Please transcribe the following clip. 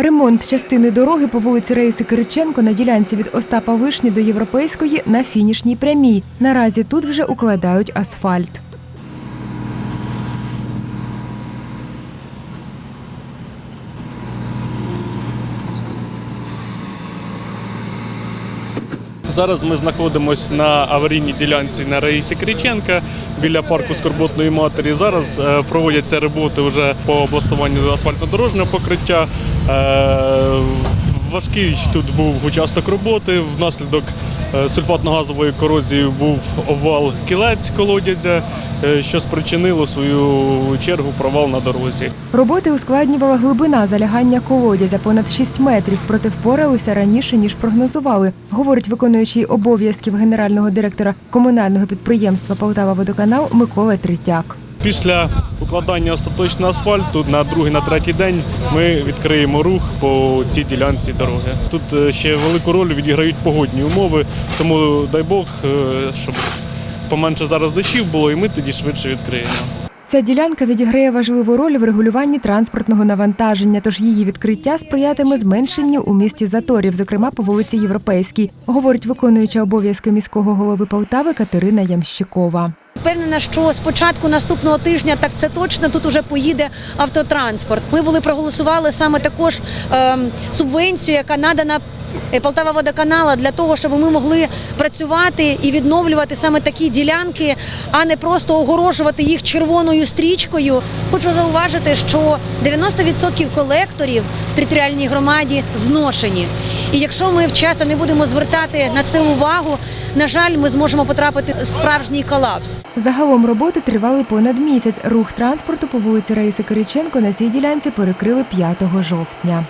Ремонт частини дороги по вулиці Раїси Кириченко на ділянці від Остапа Вишні до Європейської на фінішній прямій. Наразі тут вже укладають асфальт. Зараз ми знаходимося на аварійній ділянці на Раїсі Кріченка біля парку Скорботної матері. Зараз е, проводяться роботи вже по облаштуванню асфальтно-дорожнього покриття. Е, Важкий тут був участок роботи. Внаслідок е, сульфатно-газової корозії був обвал кілець колодязя, е, що спричинило свою чергу провал на дорозі. Роботи ускладнювала глибина залягання колодязя понад 6 метрів, проте впоралися раніше ніж прогнозували, говорить виконуючий обов'язків генерального директора комунального підприємства Полтава Водоканал Микола Третяк. Після укладання остаточного асфальту на другий, на третій день ми відкриємо рух по цій ділянці дороги. Тут е, ще велику роль відіграють погодні умови, тому дай Бог, е, щоб поменше зараз дощів було, і ми тоді швидше відкриємо. Ця ділянка відіграє важливу роль в регулюванні транспортного навантаження, тож її відкриття сприятиме зменшенню у місті заторів, зокрема по вулиці Європейській, говорить виконуюча обов'язки міського голови Полтави Катерина Ямщикова. Впевнена, що з початку наступного тижня так це точно тут уже поїде автотранспорт. Ми були проголосували саме також ем, субвенцію, яка надана. е, Полтава водоканала для того, щоб ми могли працювати і відновлювати саме такі ділянки, а не просто огорожувати їх червоною стрічкою. Хочу зауважити, що 90% колекторів в територіальній громаді зношені. І якщо ми вчасно не будемо звертати на це увагу, на жаль, ми зможемо потрапити в справжній колапс. Загалом роботи тривали понад місяць. Рух транспорту по вулиці Раїси Кириченко на цій ділянці перекрили 5 жовтня.